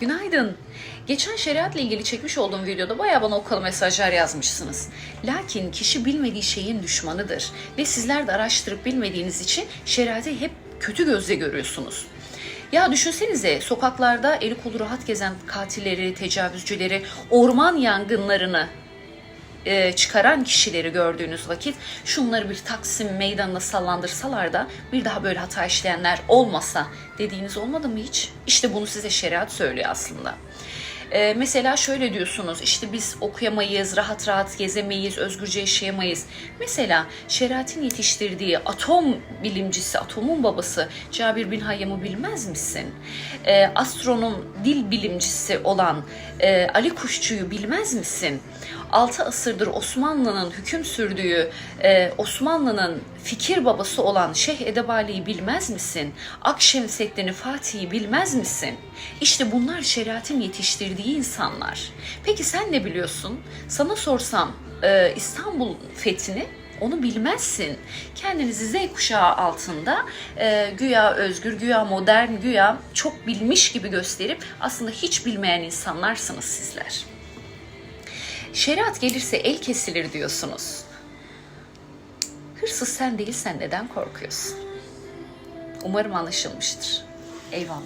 Günaydın. Geçen şeriatla ilgili çekmiş olduğum videoda bayağı bana okalı mesajlar yazmışsınız. Lakin kişi bilmediği şeyin düşmanıdır. Ve sizler de araştırıp bilmediğiniz için şeriatı hep kötü gözle görüyorsunuz. Ya düşünsenize sokaklarda eli kolu rahat gezen katilleri, tecavüzcüleri, orman yangınlarını e, çıkaran kişileri gördüğünüz vakit şunları bir Taksim meydanına sallandırsalar da bir daha böyle hata işleyenler olmasa dediğiniz olmadı mı hiç? İşte bunu size şeriat söylüyor aslında. E, mesela şöyle diyorsunuz işte biz okuyamayız, rahat rahat gezemeyiz, özgürce yaşayamayız. Mesela şeriatın yetiştirdiği atom bilimcisi, atomun babası Cabir bin Hayyam'ı bilmez misin? E, astronom, dil bilimcisi olan e, Ali Kuşçu'yu bilmez misin? 6 asırdır Osmanlı'nın hüküm sürdüğü e, Osmanlı'nın fikir babası olan Şeyh Edebali'yi bilmez misin? Akşemseddin'i Fatih'i bilmez misin? İşte bunlar şeriatın yetiştirdiği insanlar. Peki sen ne biliyorsun? Sana sorsam e, İstanbul fethini onu bilmezsin. Kendinizi Z kuşağı altında e, güya özgür, güya modern, güya çok bilmiş gibi gösterip aslında hiç bilmeyen insanlarsınız sizler. Şeriat gelirse el kesilir diyorsunuz. Hırsız sen değilsen neden korkuyorsun? Umarım anlaşılmıştır. Eyvallah.